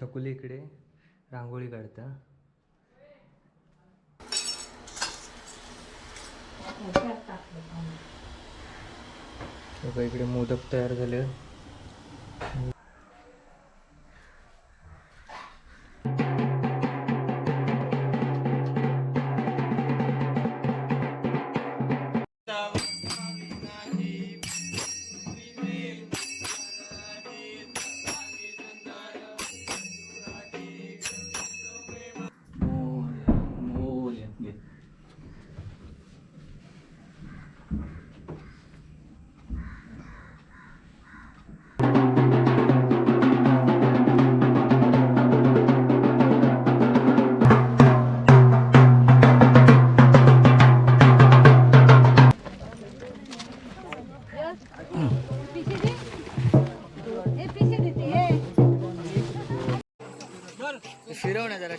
छकुली इकडे रांगोळी काढता. इकडे मोदक तयार झाले.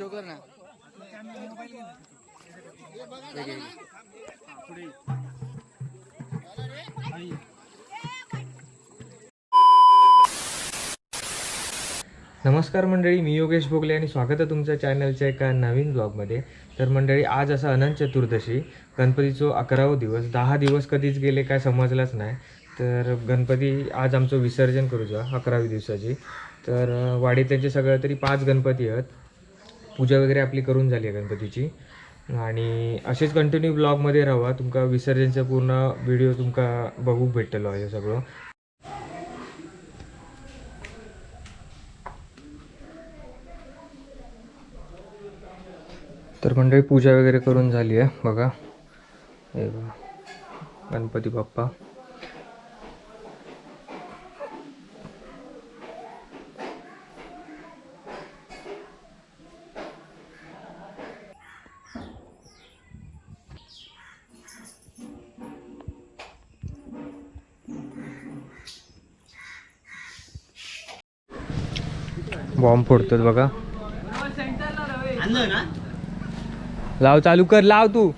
शो कर ना. नमस्कार मंडळी मी योगेश भोगले आणि स्वागत आहे तुमच्या चॅनलच्या एका नवीन ब्लॉगमध्ये. तर मंडळी आज असा अनंत चतुर्दशी गणपतीचो अकरावं दिवस. दहा दिवस कधीच गेले काय समजलाच नाही. तर गणपती आज आमचं विसर्जन करूचा अकरावी दिवसाची. तर अं, वाडीत त्यांचे सगळं तरी पाच गणपती आहेत. पूजा वगैरे आपली करून झाली आहे गणपतीची. आणि असेच कंटिन्यू ब्लॉगमध्ये राहा. तुमका विसर्जनचा पूर्ण व्हिडिओ तुमका बघूक भेटलेलो आहे हे सगळं. तर मंडळी पूजा वगैरे करून झाली आहे. बघा. हे बघा. गणपती बाप्पा. बॉम्ब फोडतात बघा. लाव चालू कर लाव तू.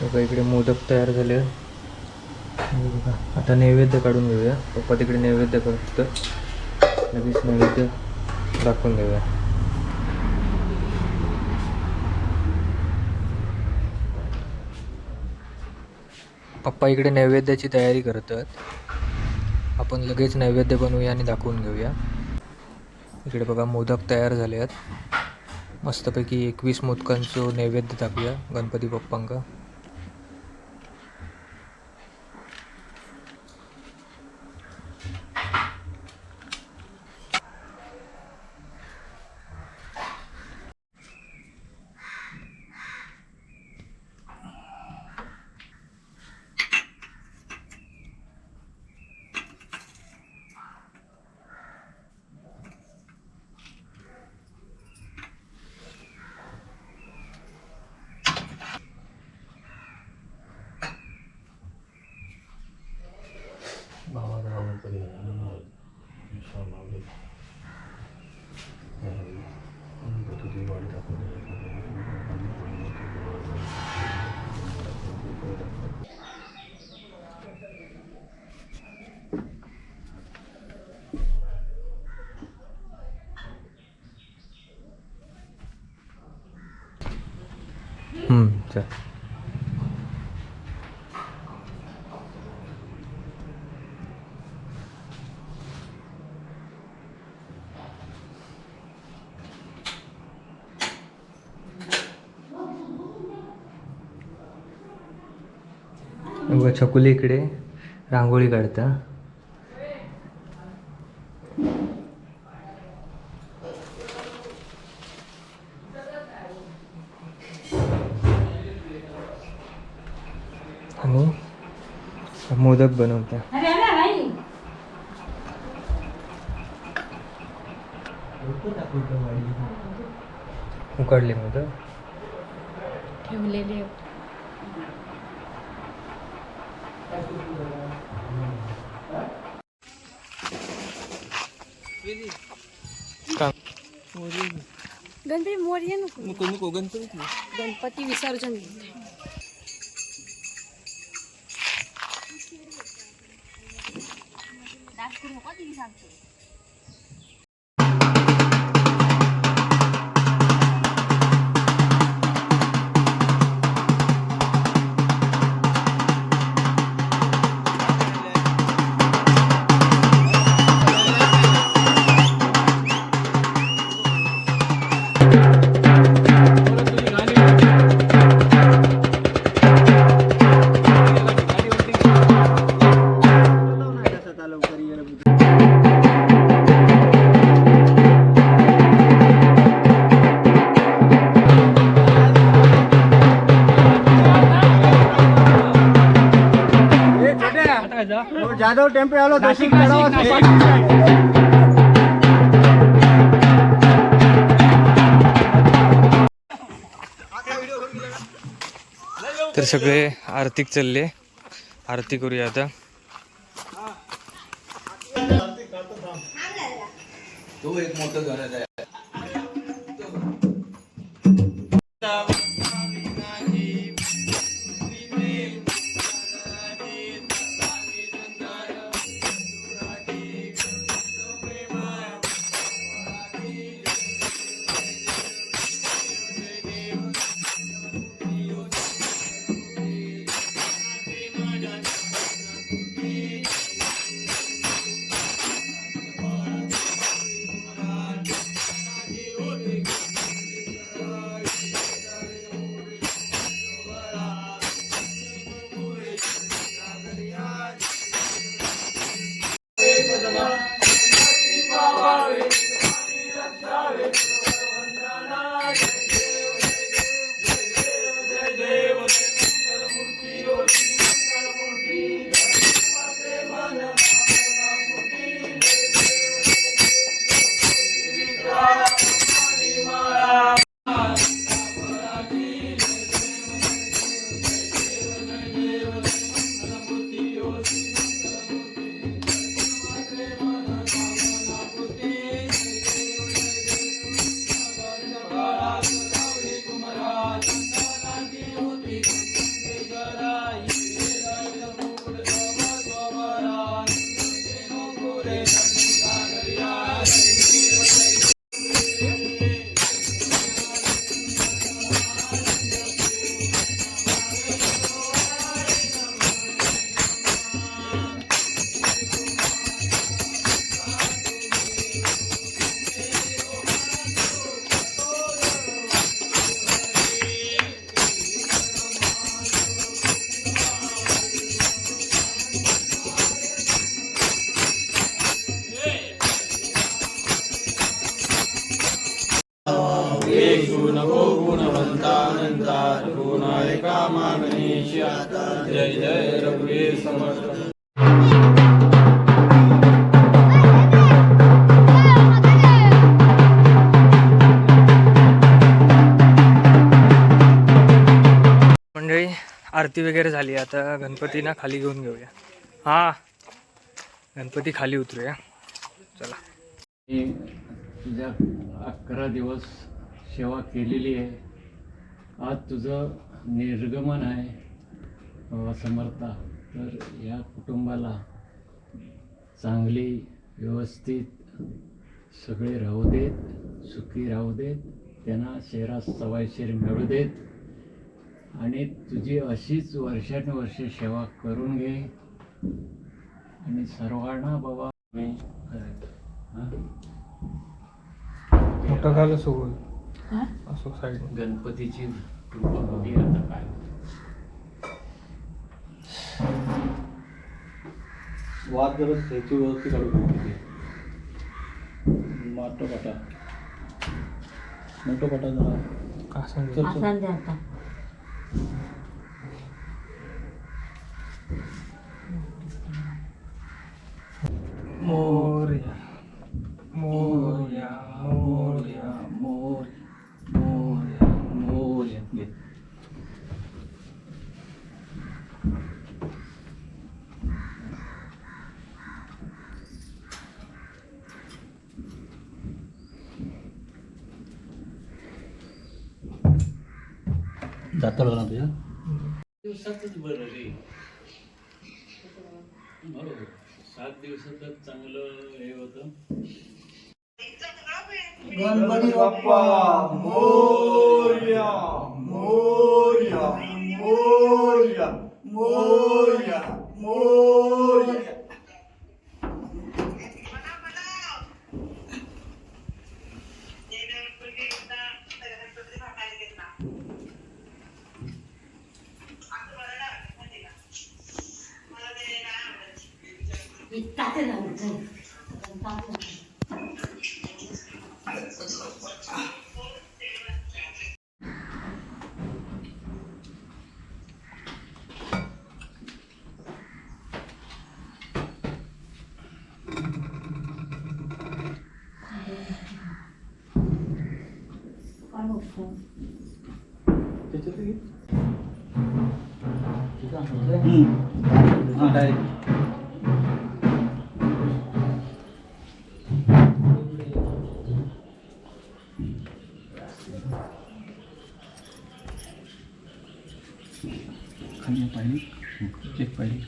बघा इकडे मोदक तयार झाले. बघा आता नैवेद्य काढून घेऊया. पप्पा तिकडे नैवेद्य करत लगेच नैवेद्य दाखवून घेऊया पप्पा इकडे नैवेद्याची तयारी करतात. आपण लगेच नैवेद्य बनवूया आणि दाखवून घेऊया. इकडे बघा मोदक तयार झाले आहेत मस्तपैकी एकवीस मोदकांचं नैवेद्य दाखवूया गणपती बाप्पांका. हम्म, छकुली इकडे रांगोळी काढता आणि मोदक बनवत्या. अरे अरे नाही उकडले मोदक. ठेवलेले गणपती मोर्य नको गणपती विसर्जन. जाधव टेम्पे आलो नाशिक तर सगळे आरतीक चालले. आरती करूया आता. मंडळी आरती वगैरे झाली आता गणपतीना खाली घेऊन घेऊया. हा. गणपती खाली उतरूया. चला. मी तुझ्या अकरा दिवस सेवा केलेली आहे. आज तुझं निर्गमन आहे. समर्था तर या कुटुंबाला चांगली व्यवस्थित सगळे राहू देत सुखी राहू देत त्यांना शेरात सवायशेर मिळू देत. आणि तुझी अशीच वर्षानुवर्षे सेवा करून घे. आणि सर्वांना बाबा मी मोठं खालं सोबत असो साईड गणपतीची कृपा होती आता काय वाद जरा ह्याची व्यवस्थित काढू तिथे. माटो पाटा मोठो पाटा जरा. मोर्या. मोर्या मोर्या मोर्या मोर्या. मोर्या. मोर ना तुझ्या दिवसातच बरं रे बरोबर सात दिवसातच चांगलं हे होतं गणपती बाप्पा मोर्या मोर्या मोर्या मोर्या मोर्या. त्याच्यात घे हां डायरेक्ट खाली पाहिली चेक पाहिली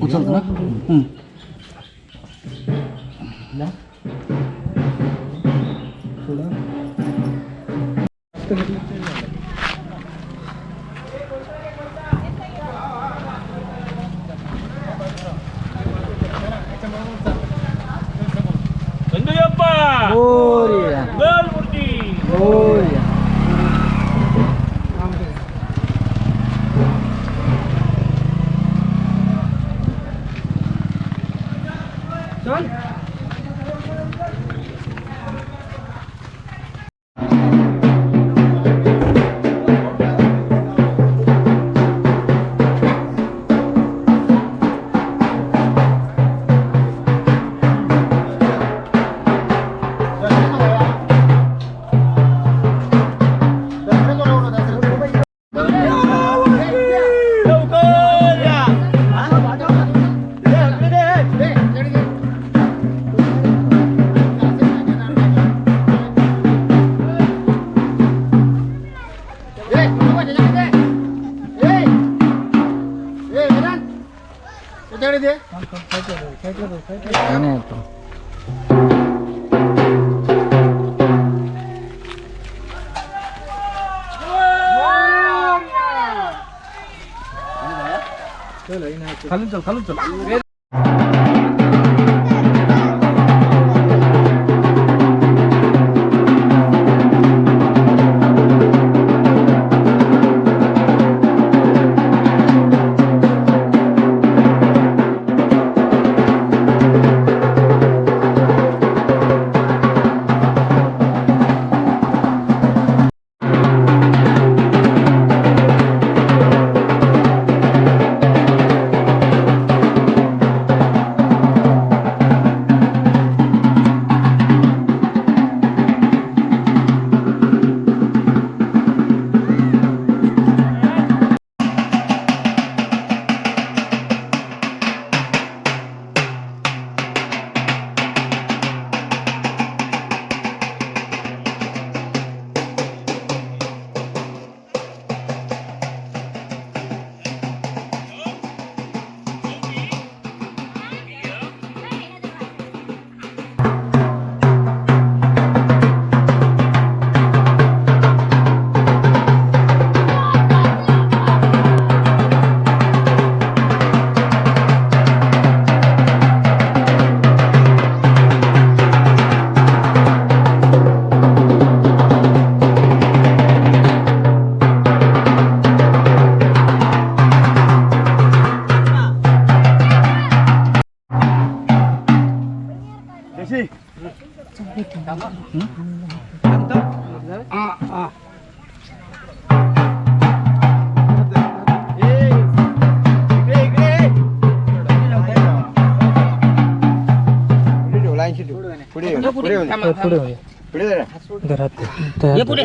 उचल ना हम्म. Toll. खालून चल खालून चल पुढे पुढे होऊया. पुढे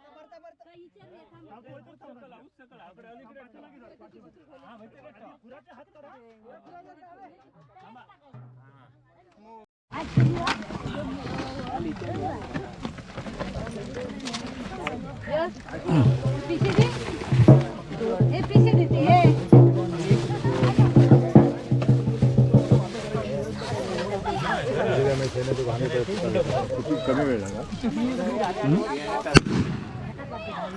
पीछे देते ए कमी वेळ झाला काम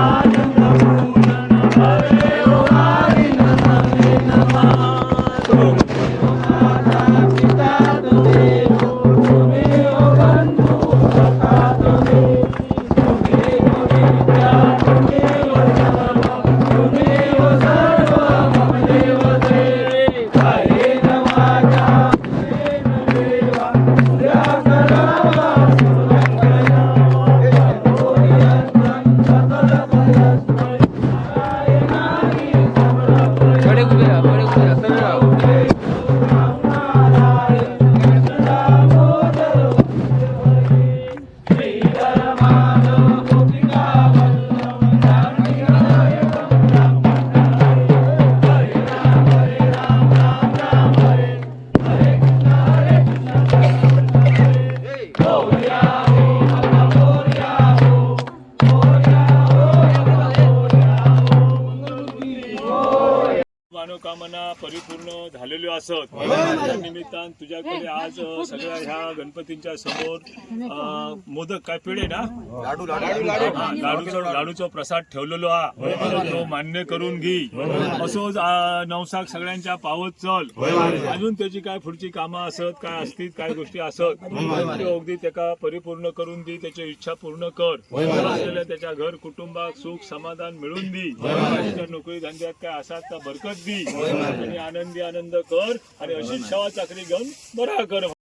I don't know. episode. सगळ्या ह्या गणपतींच्या समोर मोदक काय पेढे ना? लाडू लाडूचो लाडूचो प्रसाद ठेवलेलो हा. तो मान्य करून घे. असोच नवसाक सगळ्यांच्या पावत चल. अजून त्याची काय पुढची कामं असत काय असतील काय गोष्टी असत त्यो अगदी त्याका परिपूर्ण करून दी त्याची इच्छा पूर्ण कर. असलेल्या त्याच्या घर कुटुंबात सुख समाधान मिळून दी. त्याच्या नोकरी धंद्यात काय असात त्या बरकत दी. आणि आनंदी आनंद कर. आणि अशीच सेवा चाकरी घेऊन बरा कर.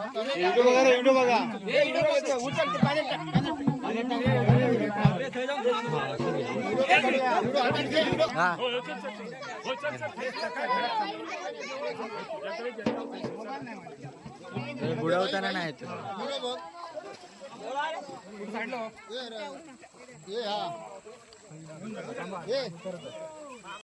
वाढव ना बुडवताना नाही येत.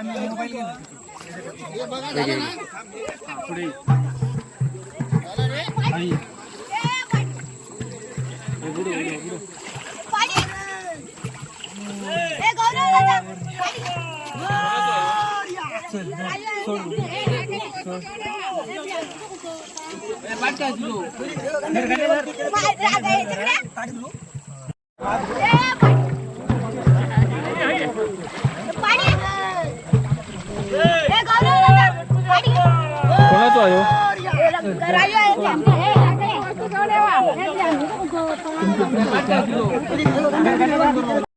हे घे. ए गौरव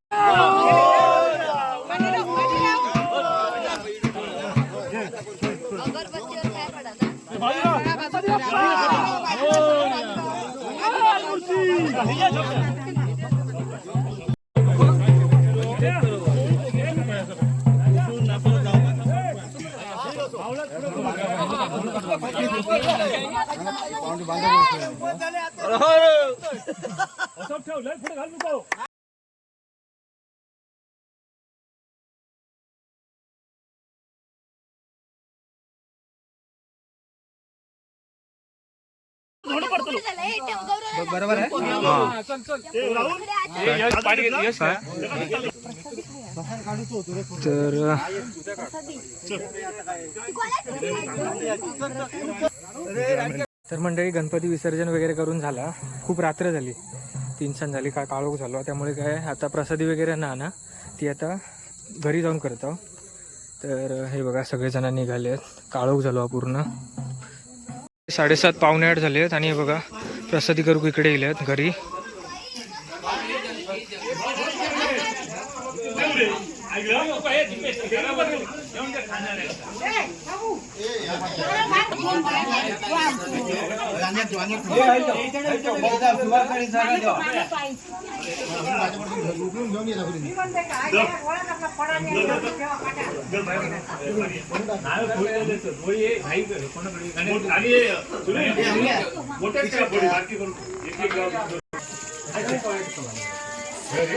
ठेव लय पुढे घाल नको बरोबर आहे तर तर मंडळी गणपती विसर्जन वगैरे करून झाला. खूप रात्र झाली. तीन सण झाली काय काळोख झालो. त्यामुळे काय आता प्रसादी वगैरे ना ना ती आता घरी जाऊन करतो. तर हे बघा सगळेजण निघाले आहेत. काळोख झालो पूर्ण. साडेसात पावणे आठ झाले आहेत आणि हे बघा प्रसादी करू इकडे गेले आहेत घरी. आणि